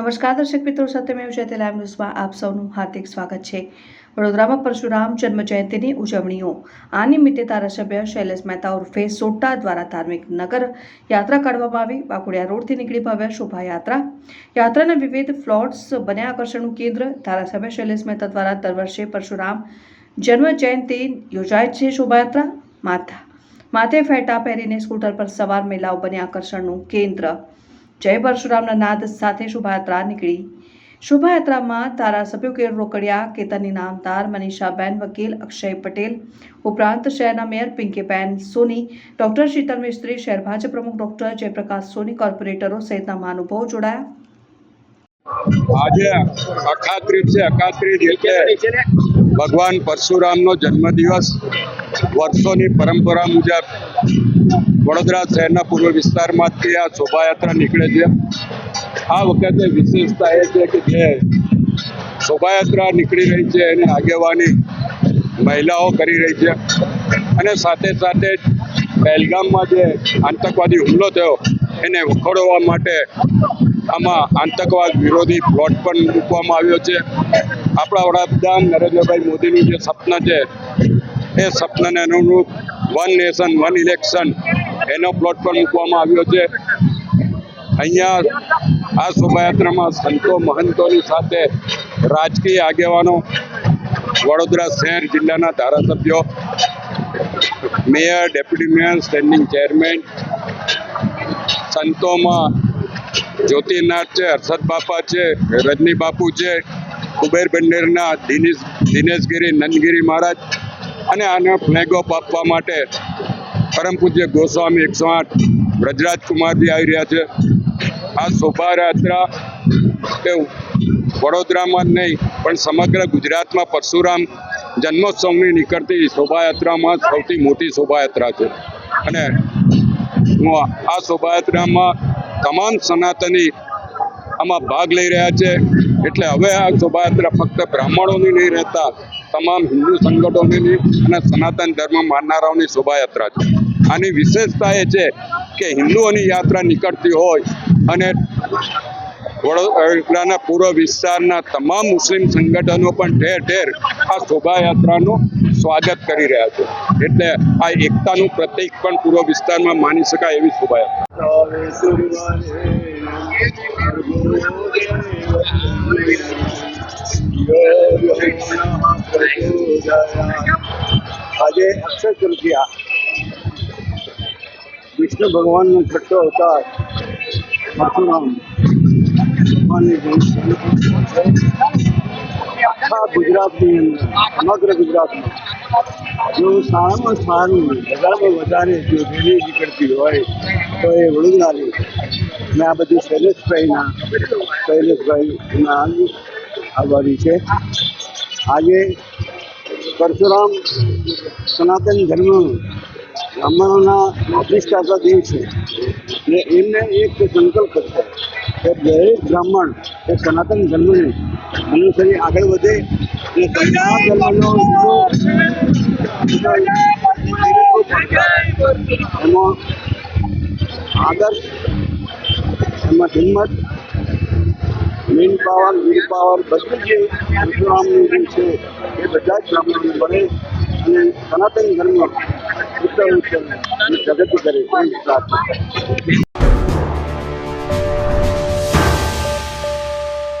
નમસ્કાર, દર્શક મિત્રો. સત્યમેવ જયતે લાઈવ ન્યૂઝમાં આપ સૌનું હાર્દિક સ્વાગત છે. વડોદરામાં પરશુરામ જન્મ જયંતિની ઉજવણીઓ. આ નિમિત્તે ધારાસભ્ય શૈલેષ મહેતા ઉર્ફે સોટા દ્વારા ધાર્મિક નગર યાત્રા કાઢવામાં આવી. વાકુડિયા રોડથી નીકળી ભવ્ય શોભાયાત્રા. યાત્રાના વિવિધ ફ્લોટ્સ બન્યા આકર્ષણનું કેન્દ્ર. ધારાસભ્ય શૈલેષ મહેતા દ્વારા દર વર્ષે પરશુરામ જન્મ જયંતિ યોજાય છે શોભાયાત્રા. માથા, માથે ફેટા પહેરીને સ્કૂટર પર સવાર મહિલાઓ બન્યા આકર્ષણનું કેન્દ્ર. જય પરશુરામના નાદ સાથે શોભાયાત્રા નીકળી. શોભાયાત્રામાં ધારાસભ્યો કે રોકડિયા, કેતનની નામદાર મનીષાબેન વકીલ, અક્ષય પટેલ, ઉપરાંત શહેરના મેયર પિંકીબેન સોની, ડોક્ટર શીતલ મિસ્ત્રી, શહેર ભાજપ પ્રમુખ ડોક્ટર જયપ્રકાશ સોની, કોર્પોરેટરો સહિતના મહાનુભાવો જોડાયા. આજે અખાત્રીજ છે, અખાત્રીજ એટલે ભગવાન પરશુરામનો જન્મદિવસ. વર્ષોની પરંપરા મુજબ વડોદરા શહેરના પૂર્વ વિસ્તારમાંથી આ શોભાયાત્રા નીકળે છે. આ વખતે વિશેષતા એ છે કે જે શોભાયાત્રા નીકળી રહી છે એની આગેવાની મહિલાઓ કરી રહી છે. અને સાથે સાથે પહેલગામમાં જે આતંકવાદી હુમલો થયો એને વખોડવા માટે આમાં આતંકવાદ વિરોધી પ્લોટ પણ મૂકવામાં આવ્યો છે. આપણા વડાપ્રધાન નરેન્દ્રભાઈ મોદીનું જે સપના છે, એ સપનાને અનુરૂપ વન નેશન વન ઇલેક્શન એનો પ્લોટ મૂકવામાં આવ્યો છે. અહીંયા આ શોભાયાત્રામાં સંતો મહંતોની સાથે રાજકીય આગેવાનો, વડોદરા શહેર જિલ્લાના ધારાસભ્યો, mayor, deputy mayor standing chairman સંતોમાં Jyotinath છે, હર્ષદ બાપા છે, રજની બાપુ છે, કુબેર બંડેરના દિનેશ, દિનેશગીરી, નંદગીરી મહારાજ અને આને ફ્લેગ ઓફ આપવા માટે પરમ પૂજ્ય ગોસ્વામી એકસો આઠ વ્રજરાજ કુમારજી આવી રહ્યા છે. આ શોભાયાત્રા એ વડોદરામાં જ નહીં, પણ સમગ્ર ગુજરાતમાં પરશુરામ જન્મોત્સવની નીકળતી શોભાયાત્રામાં સૌથી મોટી શોભાયાત્રા છે. અને હું આ શોભાયાત્રામાં તમામ સનાતની આમાં ભાગ લઈ રહ્યા છે. એટલે હવે આ શોભાયાત્રા ફક્ત બ્રાહ્મણોની નહીં રહેતા તમામ હિન્દુ સંગઠનોની અને સનાતન ધર્મ માનનારાઓની શોભાયાત્રા છે. આની વિશેષતા એ છે કે હિન્દુઓની યાત્રા નીકળતી હોય અને વડોદરાના પૂર્વ વિસ્તારના તમામ મુસ્લિમ સંગઠનો પણ ઠેર ઠેર આ શોભાયાત્રાનું સ્વાગત કરી રહ્યા છે. એટલે આ એકતાનું પ્રતીક પણ પૂર્વ વિસ્તારમાં માની શકાય એવી શોભાયાત્રા. આજે અક્ષય તૃતીયા. વિષ્ણુ ભગવાનનો છઠ્ઠો અવતાર. નામ ભગવાનની આખા ગુજરાતની અંદર સમગ્ર ગુજરાતમાં. જો સારામાં સારું વધારેમાં વધારે જો રેલી નીકળતી હોય, તો એ વડોદરાની, મેં આ બધી શૈલેષભાઈના શૈલેષભાઈના આભારી છે. આજે પરશુરામ સનાતન ધર્મ બ્રાહ્મણોના પ્રતિષ્ઠાતા દેવ છે ને એમને એક સંકલ્પ છે. કે દરેક બ્રાહ્મણ એ સનાતન ધર્મને અનુસરી આગળ વધે અને તમામ ધર્મનો એમાં આદર્શ એમાં હિંમત મેન પાવર વીર પાવર બધું જે પરશુરામનું જે છે એ બધા જ બ્રાહ્મણોને મળે અને સનાતન ધર્મ ઉત્તર ઉત્તર પ્રગતિ કરે એમ પ્રાર્થના